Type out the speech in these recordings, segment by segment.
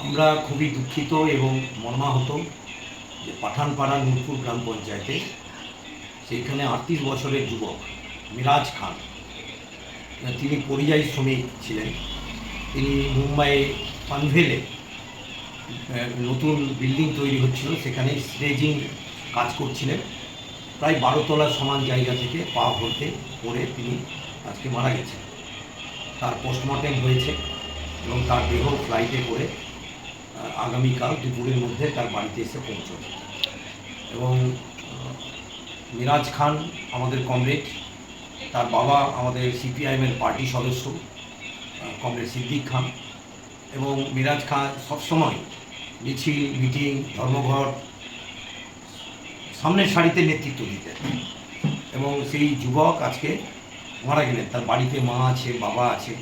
আমরা খুবই দুঃখিত এবং মর্মাহত যে পাঠানপাড়া নূরপুর গ্রাম পঞ্চায়েতে সেইখানে আটত্রিশ বছরের যুবক মিরাজ খান, তিনি পরিযায়ী শ্রমিক ছিলেন। তিনি মুম্বাইয়ে পানভেলে নতুন বিল্ডিং তৈরি হচ্ছিল সেখানে স্টেজিং কাজ করছিলেন। প্রায় বারোতলা সমান জায়গা থেকে পা ভরতে পড়ে তিনি আজকে মারা গেছেন। তার পোস্টমর্টেম হয়েছে এবং তার দেহ ফ্লাইটে করে আগামীকাল দুপুরের মধ্যে তার বাড়িতে এসে পৌঁছবে। এবং মিরাজ খান আমাদের কমরেড, তার বাবা আমাদের সিপিআইএমের পার্টি সদস্য কমরেড সিদ্দিক খান। এবং মিরাজ খান সবসময় মিছিল, মিটিং, ধর্মঘট সামনের সারিতে নেতৃত্ব দিতেন। এবং সেই যুবক আজকে মারা গেলেন। তার বাড়িতে মা আছে, বাবা আছে।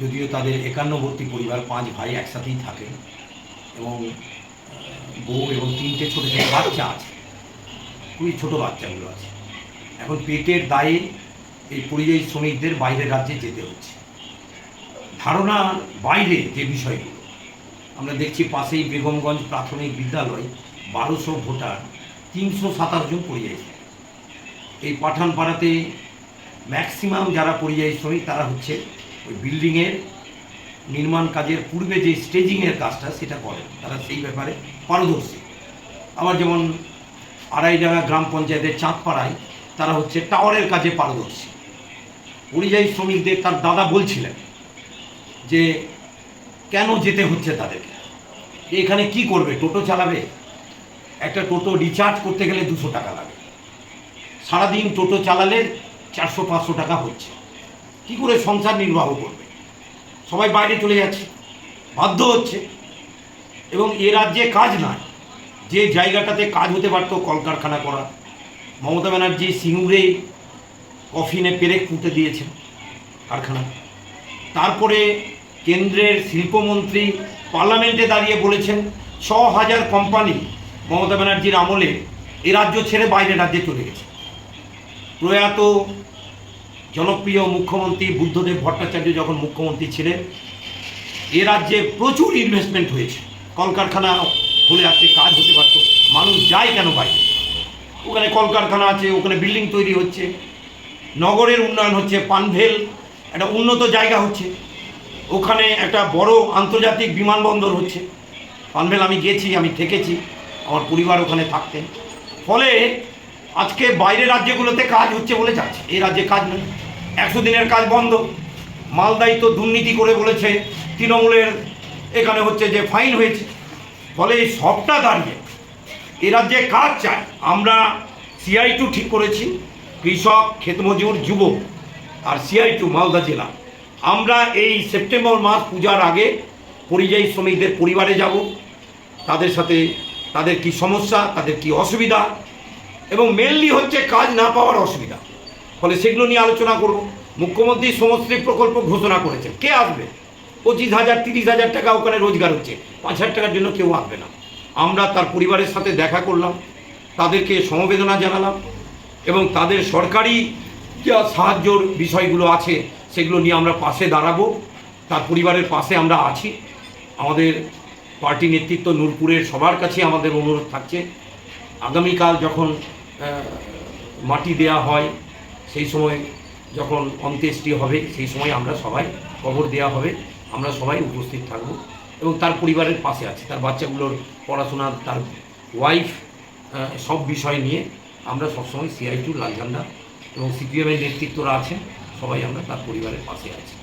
যদিও তাদের একান্নবর্তী পরিবার, পাঁচ ভাই একসাথেই থাকে এবং বউ এবং তিনটে ছোটো ছোটো বাচ্চা আছে। খুবই ছোটো বাচ্চাগুলো আছে। এখন পেটের দায়ে এই পরিযায়ী শ্রমিকদের বাইরের রাজ্যে যেতে হচ্ছে। ধারণার বাইরে যে বিষয়গুলো। আমরা দেখছি পাশেই বেগমগঞ্জ প্রাথমিক বিদ্যালয়, বারোশো ভোটার, তিনশো সাতাশ জন পরিযায়ী শ্রমিক। এই পাঠানপাড়াতে ম্যাক্সিমাম যারা পরিযায়ী শ্রমিক তারা হচ্ছে ওই বিল্ডিংয়ের নির্মাণ কাজের পূর্বে যে স্টেজিংয়ের কাজটা সেটা করেন। তারা সেই ব্যাপারে পারদর্শী। আবার যেমন আড়াইডাঙ্গা গ্রাম পঞ্চায়েতের চাঁদপাড়ায় তারা হচ্ছে টাওয়ারের কাজে পারদর্শী। পরিযায়ী শ্রমিকদের তার দাদা বলছিলেন যে, কেন যেতে হচ্ছে তাদেরকে? এখানে কি করবে? টোটো চালাবে? একটা টোটো রিচার্জ করতে গেলে দুশো টাকা লাগে। সারাদিন টোটো চালালে চারশো পাঁচশো টাকা হচ্ছে। কি করে সংসার নির্বাহ করবে? সবাই বাইরে চলে যাচ্ছে, বাধ্য হচ্ছে। এবং এ রাজ্যে কাজ নয় যে জায়গাটাতে কাজ হতে পারতো কলকারখানা করা, মমতা ব্যানার্জি সিঙ্গুরে কফিনে পেরেক পুঁতে দিয়েছেন কারখানা তারপরে কেন্দ্রের শিল্পমন্ত্রী পার্লামেন্টে দাঁড়িয়ে বলেছেন, ছ হাজার কোম্পানি মমতা ব্যানার্জির আমলে এ রাজ্য ছেড়ে বাইরে রাজ্যে চলে গেছে। প্রয়াত জনপ্রিয় মুখ্যমন্ত্রী বুদ্ধদেব ভট্টাচার্য যখন মুখ্যমন্ত্রী ছিলেন, এ রাজ্যে প্রচুর ইনভেস্টমেন্ট হয়েছে। কলকারখানা হলে আজকে কাজ হতে পারত, মানুষ যায় কেন বাইরে? ওখানে কলকারখানা আছে, ওখানে বিল্ডিং তৈরি হচ্ছে, নগরের উন্নয়ন হচ্ছে, পানভেল একটা উন্নত জায়গা হচ্ছে, ওখানে একটা বড় আন্তর্জাতিক বিমানবন্দর হচ্ছে। পানভেল আমি গেছি, আমি থেকেছি, আমার পরিবার ওখানে থাকতেন। ফলে আজকে বাইরের রাজ্যগুলোতে কাজ হচ্ছে বলে যাচ্ছে। এই রাজ্যে কাজ নেই। একশো দিনের কাজ বন্ধ। মালদাই তো দুর্নীতি করে বলেছে। তৃণমূলের এখানে হচ্ছে যে ফাইন হয়েছে। ফলে এই সবটা দাঁড়িয়ে এ রাজ্যে কাজ চায়। আমরা সিআই টু ঠিক করেছি। কৃষক ক্ষেতমজুর যুবক আর সিআই টু মালদা জেলা। আমরা এই সেপ্টেম্বর মাস পূজার আগে পরিযায়ী শ্রমিকদের পরিবারে যাব। তাদের সাথে তাদের কি সমস্যা, তাদের কি অসুবিধা এবং মেনলি হচ্ছে কাজ না পাওয়ার অসুবিধা। ফলে সেগুলো নিয়ে আলোচনা করব। মুখ্যমন্ত্রী সমশ্রী প্রকল্প ঘোষণা করেছেন। কে আসবে? পঁচিশ হাজার, তিরিশ হাজার টাকা ওখানে রোজগার হচ্ছে। পাঁচ হাজার টাকার জন্য কেউ আসবে না। আমরা তার পরিবারের সাথে দেখা করলাম। তাদেরকে সমবেদনা জানালাম এবং তাদের সরকারি যা সাহায্যর বিষয়গুলো আছে, সেগুলো নিয়ে আমরা পাশে দাঁড়াবো। তার পরিবারের পাশে আমরা আছি। আমাদের পার্টি নেতৃত্ব নূরপুরের সবার কাছে আমাদের অনুরোধ থাকছে। আগামীকাল যখন মাটি দেয়া হয়, সেই সময় যখন অন্ত্যেষ্টি হবে, সেই সময় আমরা সবাই খবর দেওয়া হবে, আমরা সবাই উপস্থিত থাকব। এবং তার পরিবারের পাশে আছে, তার বাচ্চাগুলোর পড়াশোনা, তার ওয়াইফ সব বিষয় নিয়ে আমরা সবসময় সিআই টু লাল ঝান্ডা এবং সিপিএমের নেতৃত্বরা আছেন, সবাই আমরা তার পরিবারের পাশে আছি।